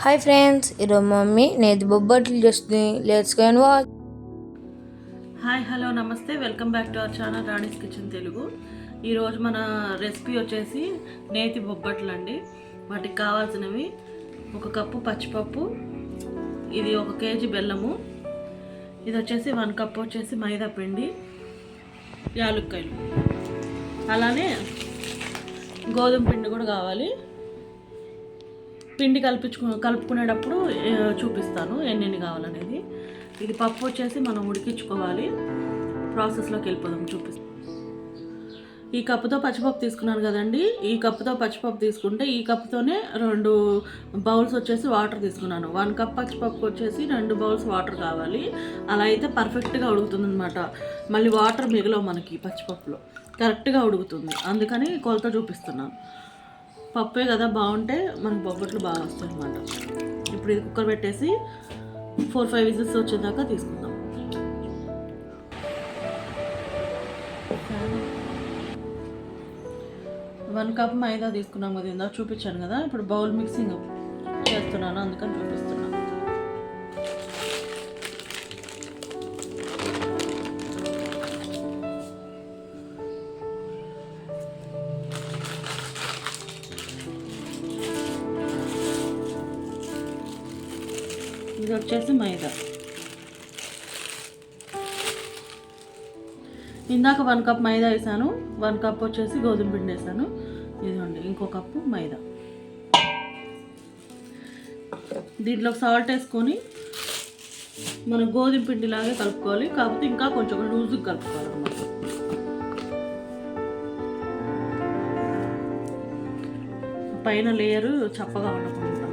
Hi friends ఈరోజు mummy నేతి బొబ్బట్లు చేస్తుంది. Let's go and watch hi hello నమస్తే. Welcome back to our channel Rani's kitchen Telugu ఈరోజు మన రెసిపీ వచ్చేసి నేతి బొబ్బట్లు అండి వాటికి కావాల్సినవి ఒక కప్పు పచ్చిపప్పు ఇది ఒక కేజీ బెల్లము ఇది వచ్చేసి వన్ కప్ వచ్చేసి మైదా పిండి యాలుక్కాయలు. అలానే గోధుమ పిండి కూడా కావాలి. పిండి కల్పించుకు కలుపుకునేటప్పుడు చూపిస్తాను ఎన్నెన్ని కావాలనేది. ఇది పప్పు వచ్చేసి మనం ఉడికించుకోవాలి. ప్రాసెస్లోకి వెళ్ళిపోదాం చూపిస్తాను ఈ కప్పుతో పచ్చిపప్పు తీసుకున్నాను కదండి. ఈ కప్పుతో పచ్చిపప్పు తీసుకుంటే ఈ కప్పుతోనే రెండు బౌల్స్ వచ్చేసి వాటర్ తీసుకున్నాను. వన్ కప్ పచ్చిపప్పు వచ్చేసి రెండు బౌల్స్ వాటర్ కావాలి. అలా అయితే పర్ఫెక్ట్గా ఉడుకుతుంది అనమాట మళ్ళీ వాటర్ మిగలవు మనకి పచ్చిపప్పులో. కరెక్ట్గా ఉడుకుతుంది. అందుకని కొలత చూపిస్తున్నాను. పప్పే కదా బాగుంటే మనకు బొబ్బట్లు బాగా వస్తాయి అనమాట ఇప్పుడు ఇది కుక్కర్ పెట్టేసి ఫోర్ ఫైవ్ విజిల్స్ వచ్చేదాకా తీసుకుందాం. వన్ కప్ మైదా తీసుకున్నాం కదా ఇందాక చూపించాను కదా ఇప్పుడు బౌల్ మిక్సింగ్ చేస్తున్నాను అందుకని చూపిస్తున్నాను వచ్చేసి మైదా. ఇందాక వన్ కప్ మైదా వేసాను వన్ కప్ వచ్చేసి గోధుమ పిండి వేసాను. ఇదిగోండి ఇంకో కప్పు మైదా. దీంట్లో సాల్ట్ వేసుకొని మనం గోధుమ పిండిలాగే కలుపుకోవాలి. కాకపోతే ఇంకా కొంచెం లూజ్గా కలుపుకోవాలి అన్నమాట. పైన లేయరు చప్పగా ఉండకుండా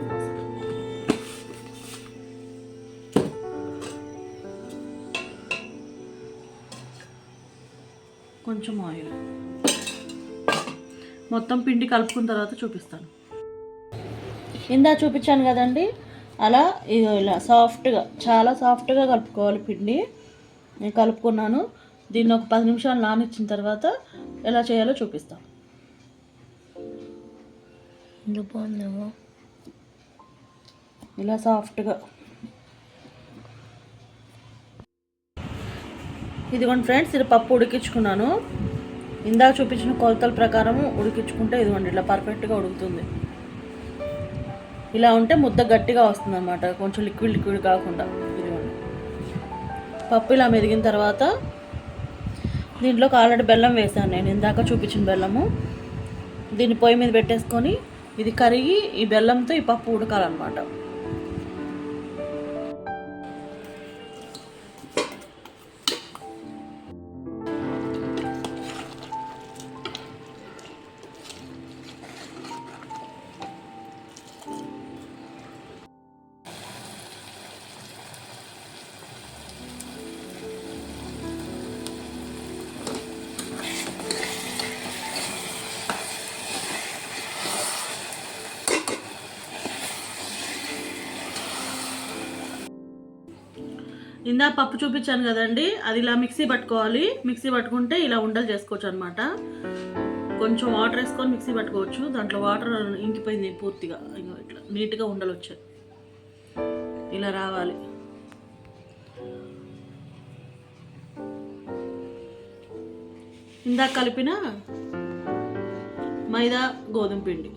కొంచెం ఆయిల్. మొత్తం పిండి కలుపుకున్న తర్వాత చూపిస్తాను. ఇందా చూపించాను కదండి. అలా ఇదో ఇలా సాఫ్ట్గా చాలా సాఫ్ట్గా కలుపుకోవాలి పిండి. నేను కలుపుకున్నాను. దీన్ని ఒక పది నిమిషాలు నానిచ్చిన తర్వాత ఎలా చేయాలో చూపిస్తాను ఎందుకు బాగుందేమో. ఇలా సాఫ్ట్గా ఇదిగోండి ఫ్రెండ్స్ ఇది పప్పు ఉడికించుకున్నాను. ఇందాక చూపించిన కొలతల ప్రకారం ఉడికించుకుంటే ఇదిగోండి ఇట్లా పర్ఫెక్ట్గా ఉడుకుతుంది. ఇలా ఉంటే ముద్ద గట్టిగా వస్తుంది అనమాట కొంచెం లిక్విడ్ లిక్విడ్ కాకుండా. ఇదిగోండి. పప్పు ఇలా మెదిగిన తర్వాత దీంట్లోకి ఆల్రెడీ బెల్లం వేసాను నేను ఇందాక చూపించిన బెల్లము. దీన్ని పొయ్యి మీద పెట్టేసుకొని ఇది కరిగి ఈ బెల్లంతో ఈ పప్పు ఉడకాలన్నమాట. ఇందా పప్పు చూపించాను కదండి. అది ఇలా మిక్సీ పట్టుకోవాలి. మిక్సీ పట్టుకుంటే ఇలా ఉండలు చేసుకోవచ్చు అనమాట కొంచెం వాటర్ వేసుకొని మిక్సీ పట్టుకోవచ్చు. దాంట్లో వాటర్ ఇంకిపోయింది పూర్తిగా. ఇట్లా నీట్గా ఉండలు వచ్చాయి. ఇలా రావాలి. ఇందాక కలిపిన మైదా గోధుమ పిండి.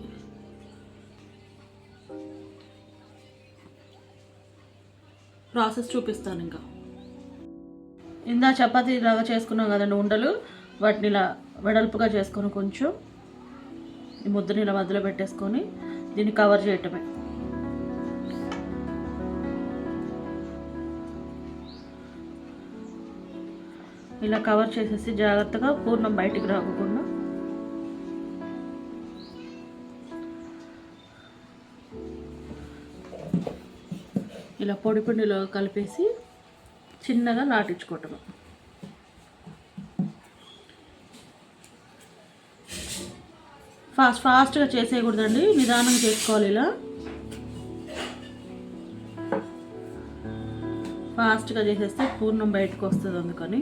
ప్రాసెస్ చూపిస్తాను ఇంకా. ఇందా చపాతీ లాగా చేసుకున్నాం కదండి ఉండలు వాటిని ఇలా వెడల్పుగా చేసుకొని కొంచెం ఈ ముద్దని ఇలా మధ్యలో పెట్టేసుకొని దీన్ని కవర్ చేయటమే. ఇలా కవర్ చేసేసి జాగ్రత్తగా పూర్ణం బయటికి రాకుండా ఇలా పొడి పిండిలో కలిపేసి చిన్నగా నాటించుకోవటం. ఫాస్ట్ ఫాస్ట్గా చేసేయకూడదండి. నిదానంగా చేసుకోవాలి ఇలా. ఫాస్ట్గా చేసేస్తే పూర్ణం బయటకు వస్తుంది అందుకని.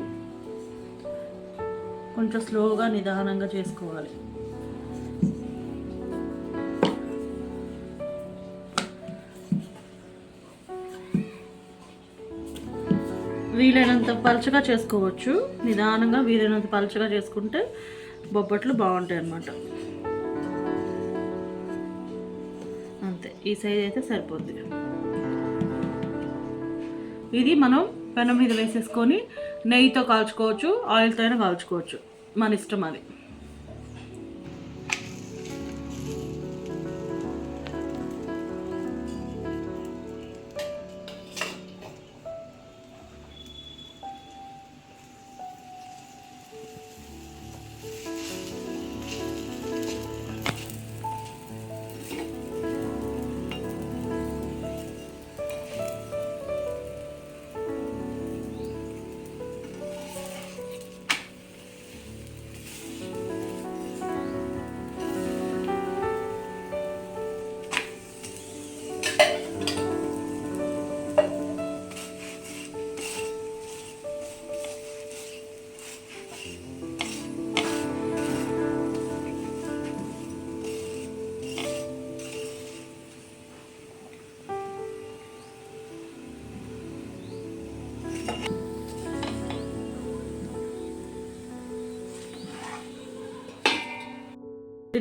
కొంచెం స్లోగా నిదానంగా చేసుకోవాలి. వీలైనంత పలుచగా చేసుకోవచ్చు. నిదానంగా వీలైనంత పలుచగా చేసుకుంటే బొబ్బట్లు బాగుంటాయి అన్నమాట. అంతే ఈ సైజ్ అయితే సరిపోద్ది. ఇది మనం పెనం మీద వేసేసుకొని నెయ్యితో కాల్చుకోవచ్చు ఆయిల్తో అయినా కాల్చుకోవచ్చు. మన ఇష్టం అది.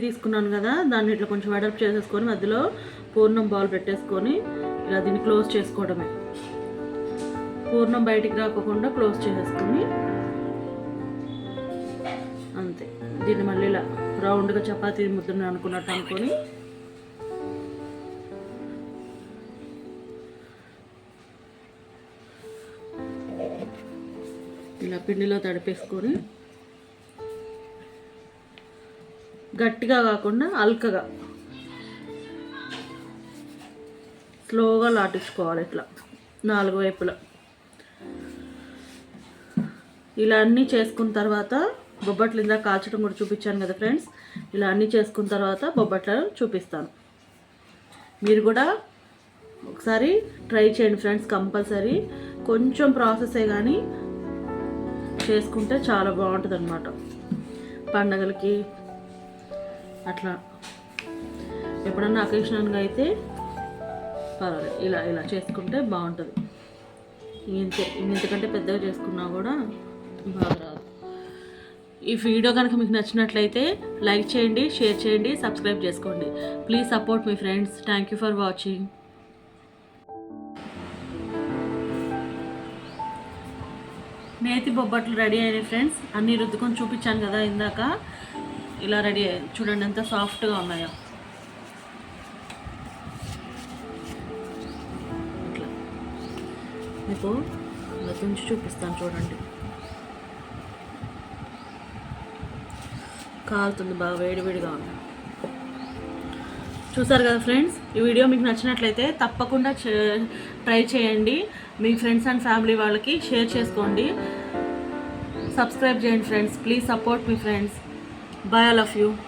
తీసుకున్నాను కదా దాన్ని ఇట్లా కొంచెం వెడల్పు చేసేసుకొని మధ్యలో పూర్ణం బాల్ పెట్టేసుకొని ఇలా దీన్ని క్లోజ్ చేసుకోవడమే. పూర్ణం బయటికి రాకోకుండా క్లోజ్ చేసేసుకొని అంతే. దీన్ని మళ్ళీ ఇలా రౌండ్గా చపాతీ ముద్దని అనుకున్నట్టు అనుకొని ఇలా పిండిలో తడిపేసుకొని గట్టిగా కాకుండా అల్కగా. స్లోగా లాటించుకోవాలి ఇట్లా నాలుగు వైపులా. ఇలా అన్నీ చేసుకున్న తర్వాత బొబ్బట్లు ఇందాక కాల్చడం కూడా చూపించాను కదా ఫ్రెండ్స్. ఇలా అన్నీ చేసుకున్న తర్వాత బొబ్బట్లు చూపిస్తాను. మీరు కూడా ఒకసారి ట్రై చేయండి ఫ్రెండ్స్ కంపల్సరీ. కొంచెం ప్రాసెసే కానీ చేసుకుంటే చాలా బాగుంటుంది అనమాట పండగలకి అట్లా. ఎప్పుడన్నా అకేషనల్గా అయితే పర్వాలేదు. ఇలా ఇలా చేసుకుంటే బాగుంటుంది. ఇంతే ఇంతకంటే పెద్దగా చేసుకున్నా కూడా బాగా రాదు. ఈ వీడియో కనుక మీకు నచ్చినట్లయితే లైక్ చేయండి షేర్ చేయండి సబ్స్క్రైబ్ చేసుకోండి. Please support me friends. Thank you for watching నేతి బొబ్బట్లు రెడీ అయినాయి ఫ్రెండ్స్. అన్నీ రుద్దుకొని చూపించాను కదా ఇందాక. ఇలా రెడీ చూడండి ఎంత సాఫ్ట్గా ఉన్నాయో. ఇట్లా. మీకు తుంచి చూపిస్తాను చూడండి. కాలుతుంది బాగా వేడివేడిగా ఉంది. చూసారు కదా ఫ్రెండ్స్ ఈ వీడియో మీకు నచ్చినట్లయితే తప్పకుండా ట్రై చేయండి. మీ ఫ్రెండ్స్ అండ్ ఫ్యామిలీ వాళ్ళకి షేర్ చేసుకోండి. సబ్స్క్రైబ్ చేయండి friends please support me friends. Bye all of you.